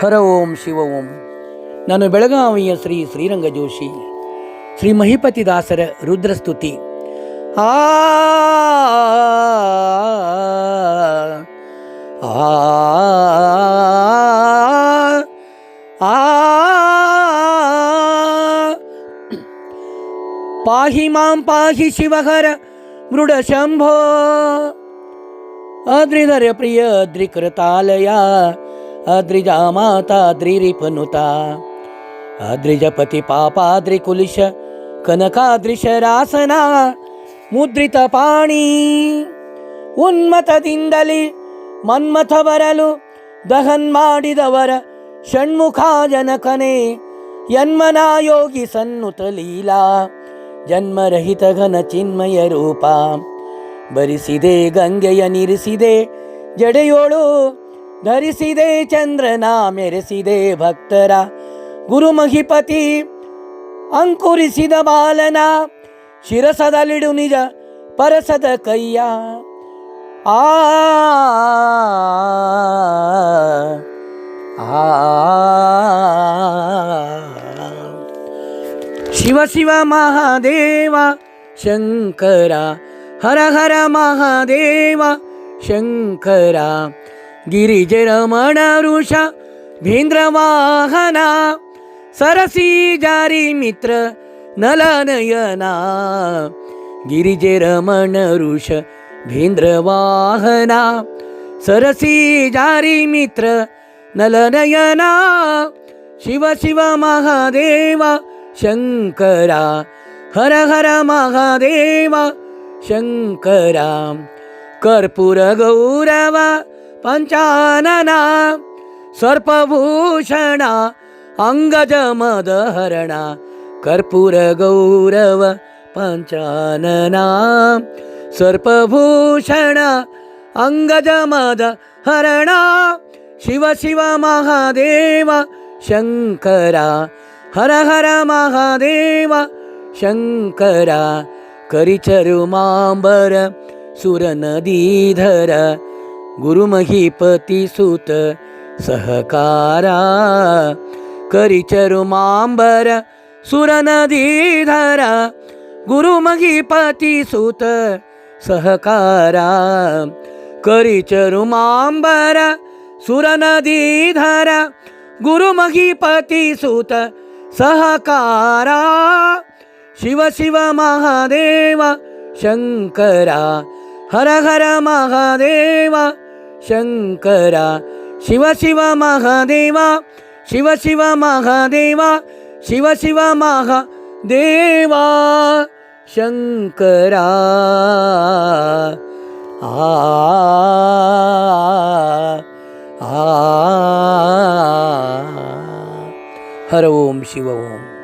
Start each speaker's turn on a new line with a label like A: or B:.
A: ಹರ ಓಂ ಶಿವ ಓಂ ನಾನು ಬೆಳಗಾವಿಯ ಶ್ರೀ ಶ್ರೀರಂಗ ಜೋಶಿ ಶ್ರೀ ಮಹಿಪತಿ ದಾಸರ ರುದ್ರಸ್ತುತಿ ಆ ಆ ಆ ಪಾಹಿ ಮಾಂ ಪಾಹಿ ಶಿವಹರ ಮೃಡ ಶಂಭೋ ಅದ್ರಿಧರ ಪ್ರಿಯ ಅದ್ರಿಕೃತಾಲಯ ಅದ್ರಿಜಾ ಮಾತಾ ದ್ರಿರಿಪನುತ. ಅದ್ರಿಜಪತಿ ಪಾಪಾದ್ರಿ ಕುಲಿಶ ಕನಕಾದ್ರಿಶರಾಸನ ಮುದ್ರಿತ ಪಾಣಿ. ಉನ್ಮತದಿಂದಲೇ ಮನ್ಮಥ ಬರಲು ದಹನ್ ಮಾಡಿದವರ ಷಣ್ಮುಖ ಜನಕನೇ ಯನ್ಮನಾಯೋಗಿ ಸನ್ನುತ ಲೀಲಾ, ಜನ್ಮರಹಿತ ಘನ ಚಿನ್ಮಯ ರೂಪ. ಬರಿಸಿದೆ ಗಂಗೆಯ ನಿರಿಸಿದೆ ಜಡೆಯೋಳು ಧರಿಸಿದೆ ಚಂದ್ರನ ಮೆರೆಸಿದೆ ಭಕ್ತರ ಗುರುಮಹಿಪತಿ ಅಂಕುರಿಸಿದ ಬಾಲನ ಶಿರಸದಲ್ಲಿಡು ನಿಜ ಪರಸದ ಕೈಯ ಆ ಶಿವ ಶಿವ ಮಹಾದೇವ ಶಂಕರ ಹರ ಹರ ಮಹಾದೇವ ಶಂಕರ गिरिजरमण ऋषा भेंद्रवाहना सरसी जारी मित्र नलनयना। गिरिजरमण ऋष भेंद्रवाहना सरसी जारी मित्र नलनयना। शिव शिव महादेवा शंकरा। हर हर महादेवा शंकरा। कर्पूर गौरवा ಪಂಚಾನನ, ಸರ್ಪಭೂಷಣ, ಅಂಗಜ ಮದಹರಣ, ಕರ್ಪೂರ ಗೌರವ ಪಂಚಾನನ, ಸರ್ಪಭೂಷಣ, ಅಂಗಜ ಮದ ಹರಣ ಶಿವ ಶಿವ ಮಹಾದೇವ ಶಂಕರ, ಹರ ಹರ ಮಹಾದೇವ ಶಂಕರ ಕರಿಚರು ಮಾಂಬರ ಸುರ गुरुमहिपती सुत सहकारा करिचरुमांबर सुरनदीधरा गुरुमहिपती सुत सहकारा करिचरुमांबर सुरनदीधर गुरुमहिपती सुत सहकारा शिव शिव महादेवा शंकरा हर हर महादेवा ಶಂಕರ ಹರ ಹರ ಮಹಾದೇವ ಶಂಕರ ಶಿವ ಶಿವ ಮಹಾದೇವ ಶಿವ ಶಿವ ಮಹಾದೇವ ಶಿವ ಶಿವ ಮಹಾದೇವ ಶಂಕರ ಆ ಆ ಹರ ಓಂ ಶಿವ ಓಂ